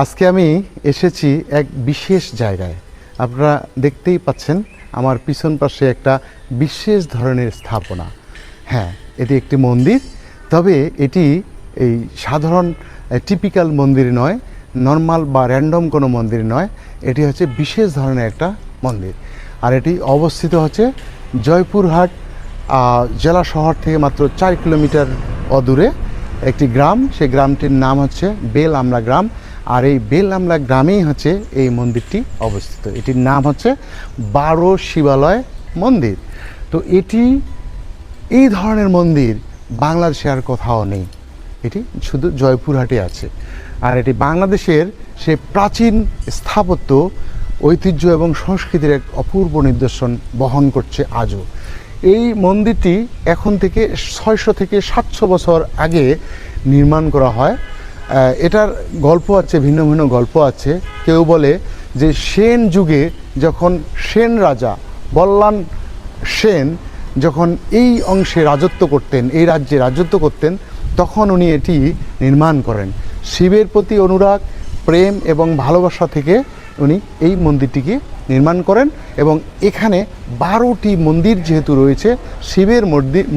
আজকে আমি এসেছি এক বিশেষ জায়গায়। আপনারা দেখতেই পাচ্ছেন আমার পিছন পাশে একটা বিশেষ ধরনের স্থাপনা। হ্যাঁ এটি একটি মন্দির, তবে এটি এই সাধারণ টিপিক্যাল মন্দির নয় নর্মাল বা র্যান্ডম কোনো মন্দির নয়, এটি হচ্ছে বিশেষ ধরনের একটা মন্দির। আর এটি অবস্থিত হচ্ছে জয়পুরহাট জেলা শহর থেকে মাত্র চার কিলোমিটার অদূরে একটি গ্রাম। সেই গ্রামটির নাম হচ্ছে বেল আমলা গ্রাম। আর এই বেল আমলা গ্রামেই হচ্ছে এই মন্দিরটি অবস্থিত। এটির নাম হচ্ছে বারো শিবালয় মন্দির। তো এটি, এই ধরনের মন্দির বাংলাদেশে আর কোথাও নেই। এটি শুধু জয়পুরহাটে আছে। আর এটি বাংলাদেশের সে প্রাচীন স্থাপত্য, ঐতিহ্য এবং সংস্কৃতির এক অপূর্ব নিদর্শন বহন করছে আজও। এই মন্দিরটি এখন থেকে ছয়শো থেকে সাতশো বছর আগে নির্মাণ করা হয়। এটার গল্প আছে, ভিন্ন ভিন্ন গল্প আছে। কেউ বলে যে সেন যুগে যখন সেন রাজা বল্লান সেন যখন এই অংশে রাজত্ব করতেন, এই রাজ্যে রাজত্ব করতেন, তখন উনি এটি নির্মাণ করেন। শিবের প্রতি অনুরাগ, প্রেম এবং ভালোবাসা থেকে উনি এই মন্দিরটিকে নির্মাণ করেন এবং এখানে বারোটি মন্দির যেহেতু রয়েছে, শিবের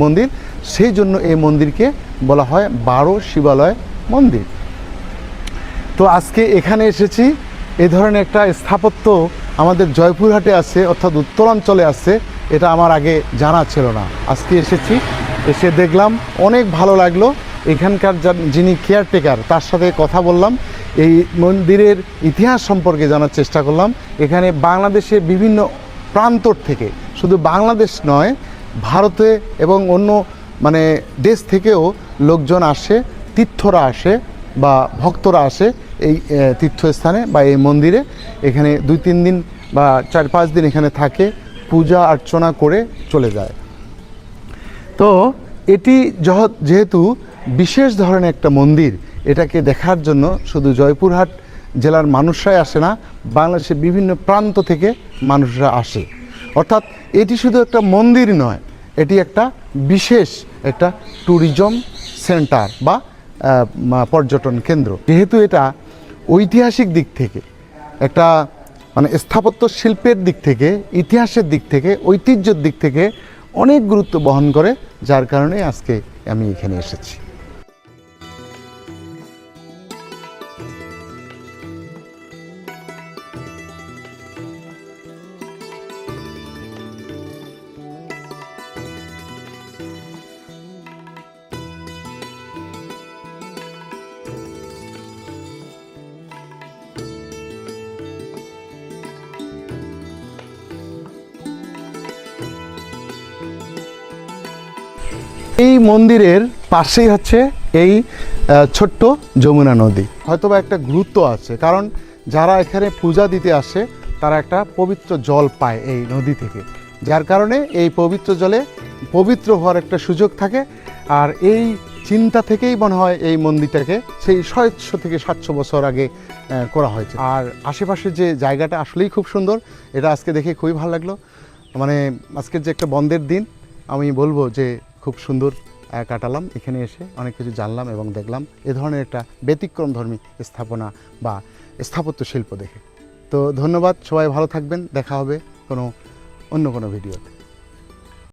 মন্দির সেই জন্য এই মন্দিরকে বলা হয় বারো শিবালয় মন্দির। তো আজকে এখানে এসেছি। এই ধরনের একটা স্থাপত্য আমাদের জয়পুরহাটে আছে, অর্থাৎ উত্তরাঞ্চলে আছে, এটা আমার আগে জানা ছিল না। আজকে এসেছি, এসে দেখলাম, অনেক ভালো লাগল। এখানকার যিনি কেয়ারটেকার তার সাথে কথা বললাম। এই মন্দিরের ইতিহাস সম্পর্কে জানার চেষ্টা করলাম। এখানে বাংলাদেশের বিভিন্ন প্রান্তর থেকে, শুধু বাংলাদেশ নয়, ভারতে এবং অন্য মানে দেশ থেকেও লোকজন আসে, তীর্থরা আসে বা ভক্তরা আসে। এই তীর্থস্থানে বা এই মন্দিরে এখানে দুই, তিন দিন বা চার, পাঁচ দিন এখানে থাকে, পূজা অর্চনা করে চলে যায়। তো এটি যহ- যেহেতু বিশেষ ধরনের একটা মন্দির, এটাকে দেখার জন্য শুধু জয়পুরহাট জেলার মানুষরাই আসে না, বাংলাদেশের বিভিন্ন প্রান্ত থেকে মানুষরা আসে। অর্থাৎ এটি শুধু একটা মন্দির নয়, এটি একটা বিশেষ একটা ট্যুরিজম সেন্টার বা পর্যটন কেন্দ্র। যেহেতু এটা ঐতিহাসিক দিক থেকে, একটা মানে স্থাপত্য শিল্পের দিক থেকে, ইতিহাসের দিক থেকে, ঐতিহ্যের দিক থেকে অনেক গুরুত্ব বহন করে, যার কারণে আজকে আমি এখানে এসেছি। এই মন্দিরের পাশেই হচ্ছে এই ছোট্ট যমুনা নদী। হয়তোবা একটা গুরুত্ব আছে, কারণ যারা এখানে পূজা দিতে আসে, তারা একটা পবিত্র জল পায় এই নদী থেকে। যার কারণে এই পবিত্র জলে পবিত্র হওয়ার একটা সুযোগ থাকে, আর এই চিন্তা থেকেই মনে হয় এই মন্দিরটাকে সেই ছয়শো থেকে সাতশো বছর আগে করা হয়েছে। আর আশেপাশে যে জায়গাটা আসলেই খুব সুন্দর, এটা আজকে দেখে খুবই ভালো লাগল। মানে আজকের যে একটা বন্ধের দিন, আমি বলব যে খুব সুন্দর কাটালাম। এখানে এসে অনেক কিছু জানলাম এবং দেখলাম। এ ধরনের একটা ব্যতিক্রম ধর্মী স্থাপনা বা স্থাপত্য শিল্প দেখে। তো ধন্যবাদ, সবাই ভালো থাকবেন। দেখা হবে কোনো, অন্য কোনো ভিডিওতে।